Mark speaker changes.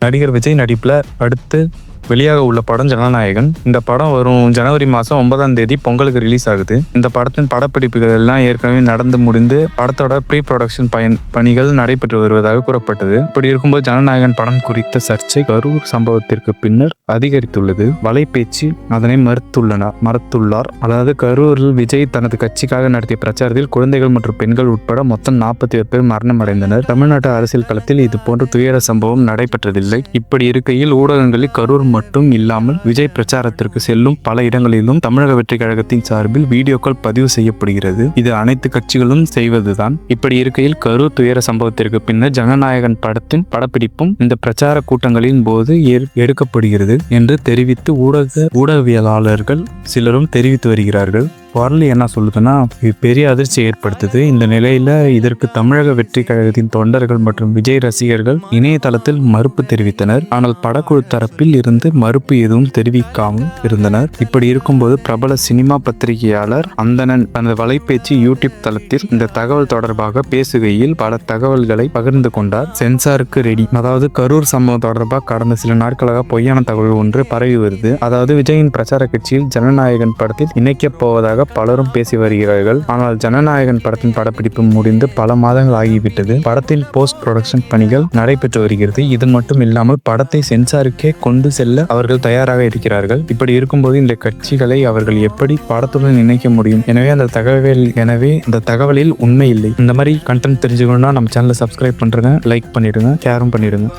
Speaker 1: நடிகர் விஜய் நடிப்புல அடுத்து வெளியாக உள்ள படம் ஜனநாயகன். இந்த படம் வரும் ஜனவரி மாதம் ஒன்பதாம் தேதி பொங்கலுக்கு ரிலீஸ் ஆகுது. இந்த படத்தின் படப்பிடிப்புகள் எல்லாம் ஏற்கனவே நடந்து முடிந்து படத்தோட ப்ரீ ப்ரொடக்ஷன் பயன் பணிகள் நடைபெற்று வருவதாக கூறப்பட்டது. இப்படி இருக்கும்போது ஜனநாயகன் படம் குறித்த சர்ச்சை கரூர் சம்பவத்திற்கு பின்னர் அதிகரித்துள்ளது. வலைபேச்சு அதனை மறுத்துள்ளனர் மறுத்துள்ளார். அதாவது கரூரில் விஜய் தனது கட்சிக்காக நடத்திய பிரச்சாரத்தில் குழந்தைகள் மற்றும் பெண்கள் உட்பட மொத்தம் நாற்பத்தி ஒரு பேர் மரணம் அடைந்தனர் தமிழ்நாட்டு அரசியல் களத்தில் இது போன்ற துயர சம்பவம் நடைபெற்றதில்லை. இப்படி இருக்கையில் ஊடகங்களில் கரூர் மட்டும் இல்லாமல் விஜய் பிரச்சாரத்திற்கு செல்லும் பல இடங்களிலும் தமிழக வெற்றி கழகத்தின் சார்பில் வீடியோக்கள் பதிவு செய்யப்படுகிறது. இது அனைத்து கட்சிகளும் செய்வதுதான். இப்படி இருக்கையில் கரூர் துயர சம்பவத்திற்கு பின்னர் ஜனநாயகன் படத்தின் படப்பிடிப்பும் இந்த பிரச்சார கூட்டங்களின் போது எடுக்கப்படுகிறது என்று தெரிவித்து ஊடக ஊடகவியலாளர்கள் சிலரும் தெரிவித்து வருகிறார்கள். வரலி என்ன சொல்லுதுன்னா இது பெரிய அதிர்ச்சி ஏற்படுத்துது. இந்த நிலையில இதற்கு தமிழக வெற்றி கழகத்தின் தொண்டர்கள் மற்றும் விஜய் ரசிகர்கள் இணையதளத்தில் மறுப்பு தெரிவித்தனர். ஆனால் படக்குழு தரப்பில் இருந்து மறுப்பு எதுவும் தெரிவிக்காமல் இருந்தனர். இப்படி இருக்கும்போது பிரபல சினிமா பத்திரிகையாளர் அந்தனன் தனது வலைபேச்சு யூடியூப் தளத்தில் இந்த தகவல் தொடர்பாக பேசுகையில் பல தகவல்களை பகிர்ந்து கொண்டார். சென்சாருக்கு ரெடி. அதாவது கரூர் சம்பவம் தொடர்பாக கடந்த சில நாட்களாக பொய்யான தகவல் ஒன்று பரவி வருது. அதாவது விஜயின் பிரச்சார கட்சியில் ஜனநாயகன் படத்தில் இணைக்கப் போவதாக பலரும் பேசி வருகிறார்கள். ஆனால் ஜனநாயகன் படத்தின் படப்பிடிப்பு முடிந்து பல மாதங்கள் ஆகிவிட்டது. படத்தின் போஸ்ட் ப்ரொடக்ஷன் பணிகள் நடைபெற்று வருகிறது. இது மட்டும் இல்லாமல் படத்தை சென்சாருக்கே கொண்டு செல்ல அவர்கள் தயாராக இருக்கிறார்கள். இப்படி இருக்கும்போது இந்த கட்சிகளை அவர்கள் எப்படி படத்துடன் இணைக்க முடியும்? எனவே அந்த தகவல் எனவே இந்த தகவலில் உண்மை இல்லை. இந்த மாதிரி கண்டென்ட் தெரிஞ்சுக்கணும்னா நம்ம சேனலை சப்ஸ்கிரைப் பண்ணுறேன் லைக் பண்ணிடுங்க ஷேரும் பண்ணிடுங்க.